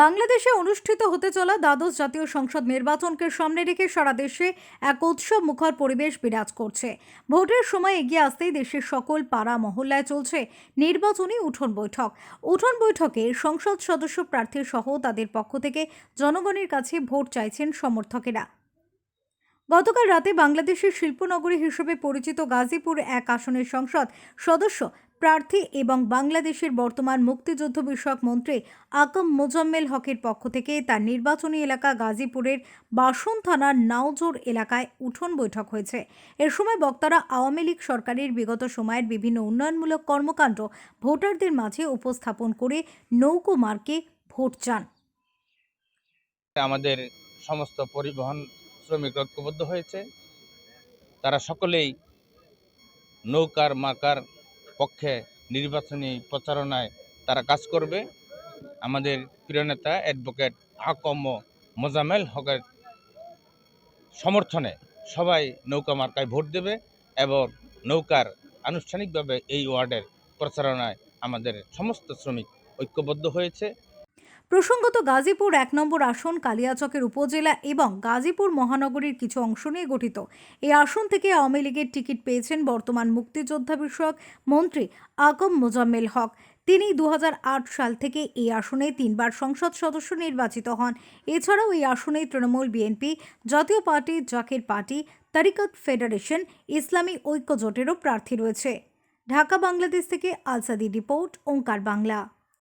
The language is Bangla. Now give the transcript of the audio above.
বাংলাদেশে অনুষ্ঠিত হতে চলা দ্বাদশ জাতীয় সংসদ নির্বাচনকে সামনে রেখে সারা দেশে এক উৎসব মুখর পরিবেশ বিরাজ করছে। ভোটের সময় এগিয়ে আসতেই দেশের সকল পাড়া মহল্লায় চলছে নির্বাচনী উঠোন বৈঠক। উঠোন বৈঠকে সংসদ সদস্য প্রার্থী সহ তাদের পক্ষ থেকে জনগণের কাছে ভোট চাইছেন সমর্থকেরা। গতকাল রাতে বাংলাদেশের শিল্পনগরী হিসেবে পরিচিত গাজীপুর এক আসনের সংসদ সদস্য প্রার্থী এবং বাংলাদেশের বর্তমান মুক্তিযুদ্ধ বিষয়ক মন্ত্রী আকম মোজাম্মেল হকের পক্ষ থেকে তার নির্বাচনী এলাকা গাজীপুরের বাসন থানার নাওজোর এলাকায় উঠোন বৈঠক হয়েছে। এর সময় বক্তারা আওয়ামী লীগ সরকারের বিগত সময়ের বিভিন্ন উন্নয়নমূলক কর্মকাণ্ড ভোটারদের মাঝে উপস্থাপন করে নৌকো মার্কে ভোট চান। আমাদের সমস্ত পরিবহন শ্রমিক ঐক্যবদ্ধ হয়েছে। তারা সকলেই নৌকার মার্কার পক্ষে নির্বাচনী প্রচারণায় তারা কাজ করবে। আমাদের প্রিয় নেতা অ্যাডভোকেট আকম মোজামেল হকের সমর্থনে সবাই নৌকা মার্কায় ভোট দেবে এবং নৌকার আনুষ্ঠানিকভাবে এই ওয়ার্ডের প্রচারণায় আমাদের সমস্ত শ্রমিক ঐক্যবদ্ধ হয়েছে। প্রসঙ্গত গাজীপুর এক নম্বর আসন কালিয়াচকের উপজেলা এবং গাজীপুর মহানগরীর কিছু অংশ নিয়ে গঠিত। এই আসন থেকে আওয়ামী লীগের টিকিট পেয়েছেন বর্তমান মুক্তিযোদ্ধা বিষয়ক মন্ত্রী আকম মোজাম্মেল হক। তিনি দু হাজার আট সাল থেকে এই আসনে তিনবার সংসদ সদস্য নির্বাচিত হন। এছাড়াও এই আসনে Trinamool BNP, Jatiya party, Zaker party, Tariqat federation, ইসলামী ঐক্য জোটেরও প্রার্থী রয়েছে। ঢাকা বাংলাদেশ থেকে আলসাদি রিপোর্ট, ওঙ্কার বাংলা।